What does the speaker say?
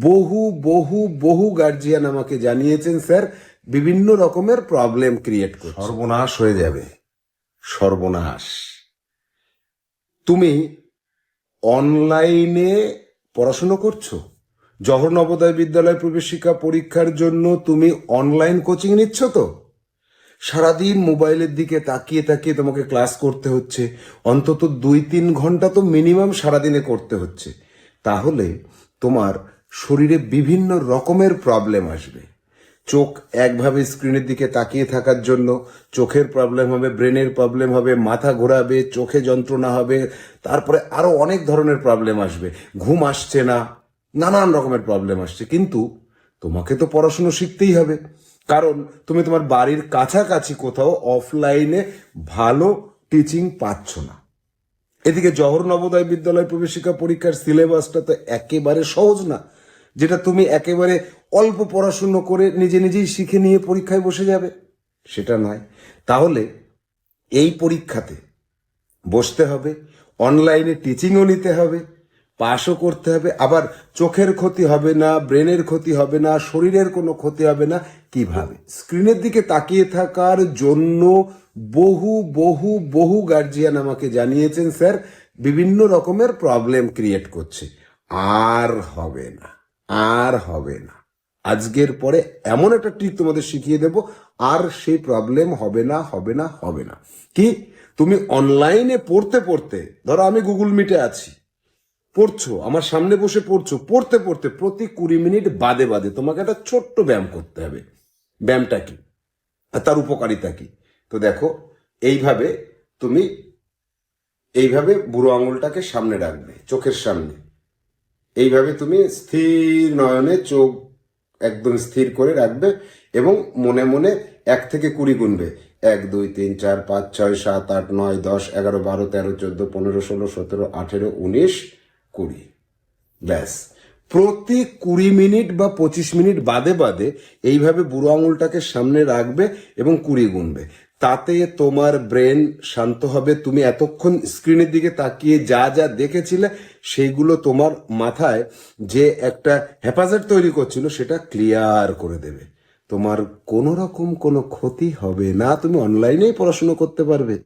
বহু বহু বহু গার্জিয়ান আমাকে জানিয়েছেন স্যার বিভিন্ন রকমের প্রবলেম ক্রিয়েট করছে। সর্বনাশ হয়ে যাবে। সর্বনাশ। তুমি অনলাইনে পড়াশুনো করছ? জহর নবোদয় বিদ্যালয় প্রবেশিকা পরীক্ষার জন্য তুমি অনলাইন কোচিং নিচ্ছ তো? সারাদিন মোবাইলের দিকে তাকিয়ে তাকিয়ে তোমাকে ক্লাস করতে হচ্ছে। অন্তত দুই তিন ঘণ্টা তো মিনিমাম সারাদিনে করতে হচ্ছে। তাহলে তোমার শরীরে বিভিন্ন রকমের প্রবলেম আসবে। চোখ একভাবে স্ক্রিনের দিকে তাকিয়ে থাকার জন্য চোখের প্রবলেম হবে ব্রেনের প্রবলেম হবে, মাথা ঘোরাবে, চোখে যন্ত্রণা হবে, তারপরে আরও অনেক ধরনের প্রবলেম আসবে। ঘুম আসছে না, নানান রকমের প্রবলেম আসছে। কিন্তু তোমাকে তো পড়াশুনো শিখতেই হবে। কারণ তুমি তোমার বাড়ির কাছাকাছি কোথাও অফলাইনে ভালো টিচিং পাচ্ছ না। এদিকে জহর নবোদয় বিদ্যালয় প্রবেশিকা পরীক্ষার সিলেবাসটা তো একেবারে সহজ না। যেটা তুমি একেবারে অল্প পড়াশুনো করে নিজে নিজেই শিখে নিয়ে পরীক্ষায় বসে যাবে? সেটা নয়। তাহলে এই পরীক্ষাতে বসতে হবে, অনলাইনে টিচিংও নিতে হবে পাশও করতে হবে, আবার চোখের ক্ষতি হবে না ব্রেনের ক্ষতি হবে না, শরীরের কোনো ক্ষতি হবে না কীভাবে স্ক্রিনের দিকে তাকিয়ে থাকার জন্য বহু বহু বহু গার্জিয়ান আমাকে জানিয়েছেন, স্যার, বিভিন্ন রকমের প্রবলেম ক্রিয়েট করছে। আর হবে না। আর হবে না। আজকের পরে এমন একটা ট্রিক তোমাদের শিখিয়ে দেব, আর সেই প্রবলেম হবে না হবে না হবে না। কি? তুমি অনলাইনে পড়তে পড়তে, ধরো আমি গুগল মিটে আছি, পড়ছো, আমার সামনে বসে পড়ছো, পড়তে পড়তে প্রতি কুড়ি মিনিট বাদে বাদে তোমাকে একটা ছোট্ট ব্যায়াম করতে হবে। ব্যায়ামটা কি? আর তার উপকারিতা কি? তো দেখো, এইভাবে তুমি, এইভাবে বুড়ো আঙুলটাকে সামনে রাখবে, চোখের সামনে। এইভাবে তুমি স্থির নয়নে চোখ একদম স্থির করে রাখবে এবং মনে মনে এক থেকে কুড়ি গুনবে। এক, দুই, তিন, চার, পাঁচ, ছয়, সাত, আট, নয়, দশ, এগারো, বারো, তেরো, চোদ্দ, পনেরো, ষোলো, সতেরো, আঠেরো, উনিশ, কুড়ি। ব্যাস। প্রতি কুড়ি মিনিট বা পঁচিশ মিনিট বাদে বাদে এইভাবে বুড়ো আঙুলটাকে সামনে রাখবে এবং কুড়ি গুনবে। তাতে তোমার ব্রেন শান্ত হবে। তুমি এতক্ষণ স্ক্রিনের দিকে তাকিয়ে যা যা দেখেছিলে, সেইগুলো তোমার মাথায় যে একটা হেফাজত তৈরি করছিল, সেটা ক্লিয়ার করে দেবে। তোমার কোনো রকম কোনো ক্ষতি হবে না। তুমি অনলাইনেই পড়াশুনো করতে পারবে।